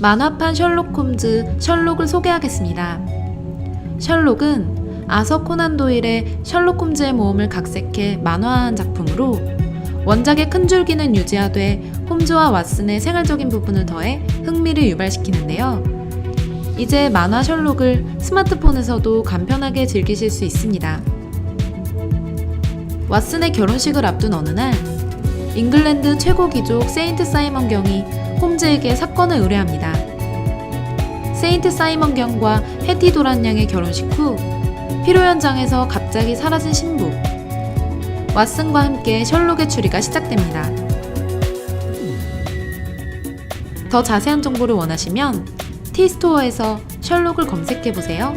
만화판 셜록 홈즈 셜록을 소개하겠습니다. 셜록은 아서 코난 도일의 셜록 홈즈의 모험을 각색해 만화한 작품으로 원작의 큰 줄기는 유지하되 홈즈와 왓슨의 생활적인 부분을 더해 흥미를 유발시키는데요. 이제 만화 셜록을 스마트폰에서도 간편하게 즐기실 수 있습니다. 왓슨의 결혼식을 앞둔 어느 날, 잉글랜드 최고 귀족 세인트 사이먼 경이 홈즈에게 사건을 의뢰합니다. 세인트 사이먼 경과 해티 도란 양의 결혼식 후 피로 현장에서 갑자기 사라진 신부 왓슨과 함께 셜록의 추리가 시작됩니다. 더 자세한 정보를 원하시면 티스토어에서 셜록을 검색해 보세요.